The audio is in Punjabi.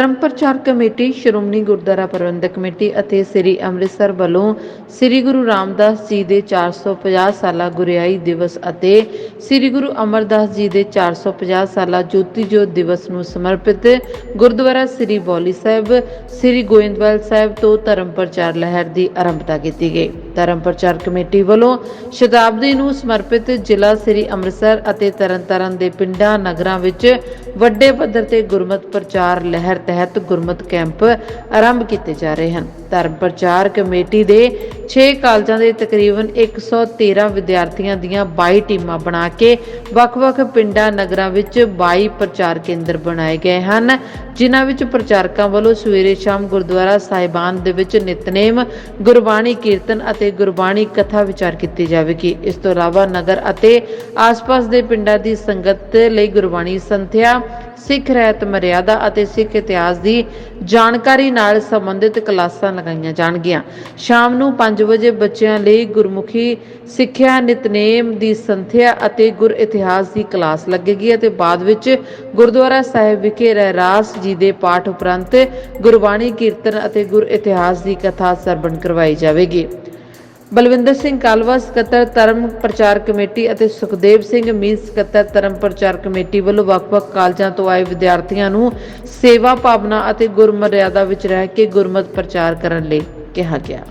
ਧਰਮ ਪ੍ਰਚਾਰ ਕਮੇਟੀ, ਸ਼੍ਰੋਮਣੀ ਗੁਰਦੁਆਰਾ ਪ੍ਰਬੰਧਕ ਕਮੇਟੀ ਅਤੇ ਸ੍ਰੀ ਅੰਮ੍ਰਿਤਸਰ ਵੱਲੋਂ ਸ੍ਰੀ ਗੁਰੂ ਰਾਮਦਾਸ ਜੀ ਦੇ 450 ਸਾਲਾ ਗੁਰਿਆਈ ਦਿਵਸ ਅਤੇ ਸ੍ਰੀ ਗੁਰੂ ਅਮਰਦਾਸ ਜੀ ਦੇ 450 ਸਾਲਾ ਜੋਤੀ ਜੋਤ ਦਿਵਸ ਨੂੰ ਸਮਰਪਿਤ ਗੁਰਦੁਆਰਾ ਸ੍ਰੀ ਬੌਲੀ ਸਾਹਿਬ, ਸ੍ਰੀ ਗੋਇੰਦਵਾਲ ਸਾਹਿਬ ਤੋਂ ਧਰਮ ਪ੍ਰਚਾਰ ਲਹਿਰ ਦੀ ਆਰੰਭਤਾ ਕੀਤੀ ਗਈ। ਧਰਮ ਪ੍ਰਚਾਰ ਕਮੇਟੀ ਵੱਲੋਂ ਸ਼ਤਾਬਦੀ ਨੂੰ ਸਮਰਪਿਤ ਜ਼ਿਲ੍ਹਾ ਸ੍ਰੀ ਅੰਮ੍ਰਿਤਸਰ ਅਤੇ ਤਰਨਤਾਰਨ ਦੇ ਪਿੰਡਾਂ, ਨਗਰਾਂ ਵਿੱਚ ਵੱਡੇ ਪੱਧਰ ਤੇ ਗੁਰਮਤ ਪ੍ਰਚਾਰ ਲਹਿਰ ਤਹਿਤ ਗੁਰਮਤ ਕੈਂਪ ਆਰੰਭ ਕੀਤੇ ਜਾ ਰਹੇ ਹਨ। ਧਰਮ ਪ੍ਰਚਾਰ ਕਮੇਟੀ ਦੇ 6 ਕਾਲਜਾਂ ਦੇ ਤਕਰੀਬਨ 113 ਵਿਦਿਆਰਥੀਆਂ ਦੀਆਂ 22 ਟੀਮਾਂ ਬਣਾ ਕੇ ਵੱਖ-ਵੱਖ ਪਿੰਡਾਂ, ਨਗਰਾਂ ਵਿੱਚ 22 ਪ੍ਰਚਾਰ ਕੇਂਦਰ ਬਣਾਏ ਗਏ ਹਨ, ਜਿਨ੍ਹਾਂ ਵਿੱਚ ਪ੍ਰਚਾਰਕਾਂ ਵੱਲੋਂ ਸਵੇਰੇ ਸ਼ਾਮ ਗੁਰਦੁਆਰਾ ਸਾਹਿਬਾਨ ਦੇ ਵਿੱਚ ਨਿਤਨੇਮ, ਗੁਰਬਾਣੀ ਕੀਰਤਨ ਅਤੇ ਗੁਰਬਾਣੀ ਕਥਾ ਵਿਚਾਰ ਕੀਤੀ ਜਾਵੇਗੀ। ਇਸ ਤੋਂ ਇਲਾਵਾ ਨਗਰ ਅਤੇ ਆਸ-ਪਾਸ ਦੇ ਪਿੰਡਾਂ ਦੀ ਸੰਗਤ ਲਈ ਗੁਰਬਾਣੀ ਸੰਥਿਆ ਸਿੱਖ ਰਹਿਤ ਮਰਿਆਦਾ ਅਤੇ ਸਿੱਖ ਇਤਿਹਾਸ ਦੀ ਜਾਣਕਾਰੀ ਨਾਲ ਸੰਬੰਧਿਤ ਕਲਾਸਾਂ ਲਗਾਈਆਂ ਜਾਣਗੀਆਂ। ਸ਼ਾਮ ਨੂੰ 5 ਵਜੇ ਬੱਚਿਆਂ ਲਈ ਗੁਰਮੁਖੀ ਸਿੱਖਿਆ ਨਿਤਨੇਮ ਦੀ ਸੰਥਿਆ ਅਤੇ ਗੁਰ ਇਤਿਹਾਸ ਦੀ ਕਲਾਸ ਲੱਗੇਗੀ ਅਤੇ ਬਾਅਦ ਵਿੱਚ ਗੁਰਦੁਆਰਾ ਸਾਹਿਬ ਵਿਖੇ ਰਹਿਰਾਸ ਜੀ ਦੇ ਪਾਠ ਉਪਰੰਤ ਗੁਰਬਾਣੀ ਕੀਰਤਨ ਅਤੇ ਗੁਰ ਇਤਿਹਾਸ ਦੀ ਕਥਾ ਸਰਵਣ ਕਰਵਾਈ ਜਾਵੇਗੀ। ਬਲਵਿੰਦਰ ਸਿੰਘ ਕਾਲਵਾ, ਸਕੱਤਰ ਧਰਮ ਪ੍ਰਚਾਰ ਕਮੇਟੀ ਅਤੇ ਸੁਖਦੇਵ ਸਿੰਘ ਮੀਤ ਸਕੱਤਰ ਧਰਮ ਪ੍ਰਚਾਰ ਕਮੇਟੀ ਵੱਲੋਂ ਵੱਖ-ਵੱਖ ਕਾਲਜਾਂ ਤੋਂ ਆਏ ਵਿਦਿਆਰਥੀਆਂ ਨੂੰ ਸੇਵਾ ਭਾਵਨਾ ਅਤੇ ਗੁਰਮਰਿਆਦਾ ਵਿੱਚ ਰਹਿ ਕੇ ਗੁਰਮਤ ਪ੍ਰਚਾਰ ਕਰਨ ਲਈ ਕਿਹਾ ਗਿਆ।